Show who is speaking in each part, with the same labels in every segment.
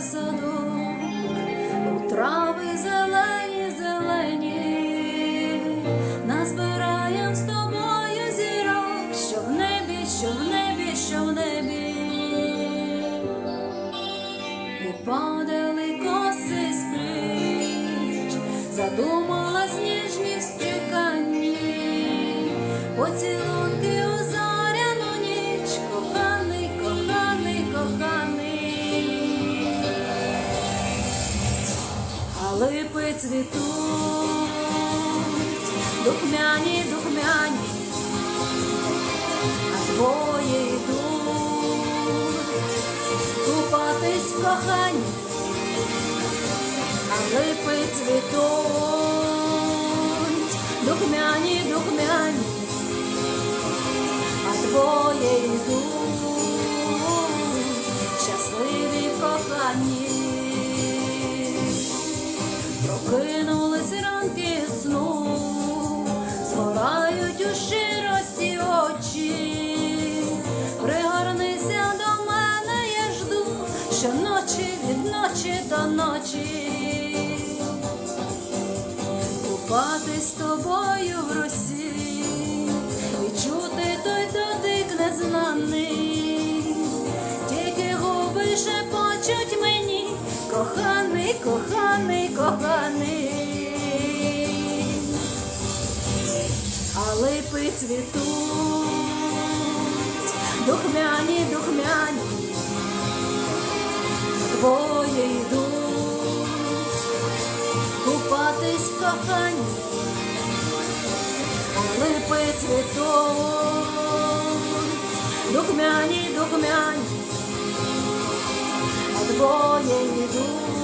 Speaker 1: садок, у трави зелені, зелені, назбираєм з тобою зірок, що в небі, що в небі, що в небі, і падали коси з задумала задумалась ніжність чеканні. поцілуй. Липи цвітуть, духмяні, а двоє йдуть купатись в коханні, а липи цвітуть, духмяні, духмяні, а двоє йдуть, щасливі в. Прокинулись ранки сну, згорають у щирості очі, пригорнися до мене, я жду, щоночі від ночі до ночі, купатись з тобою в росі, відчути той дотик незнаний, тільки губи шепочуть мені, коханий, коханий, коханий. Липи цвітуть, духмяні, духмяні, двоє йдуть, купатись в коханні, липи цвітуть, духмяні, духмяні, двоє йдуть,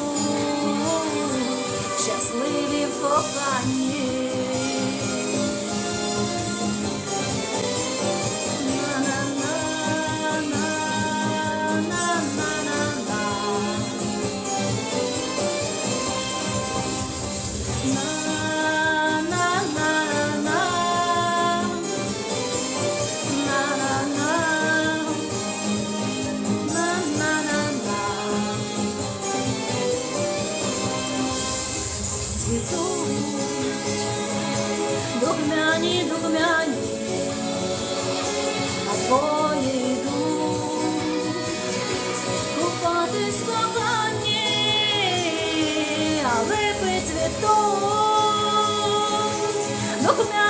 Speaker 1: Духмяні, духмяні, а твої йдуть купатись в коханні, а липи цвітуть, духмяні.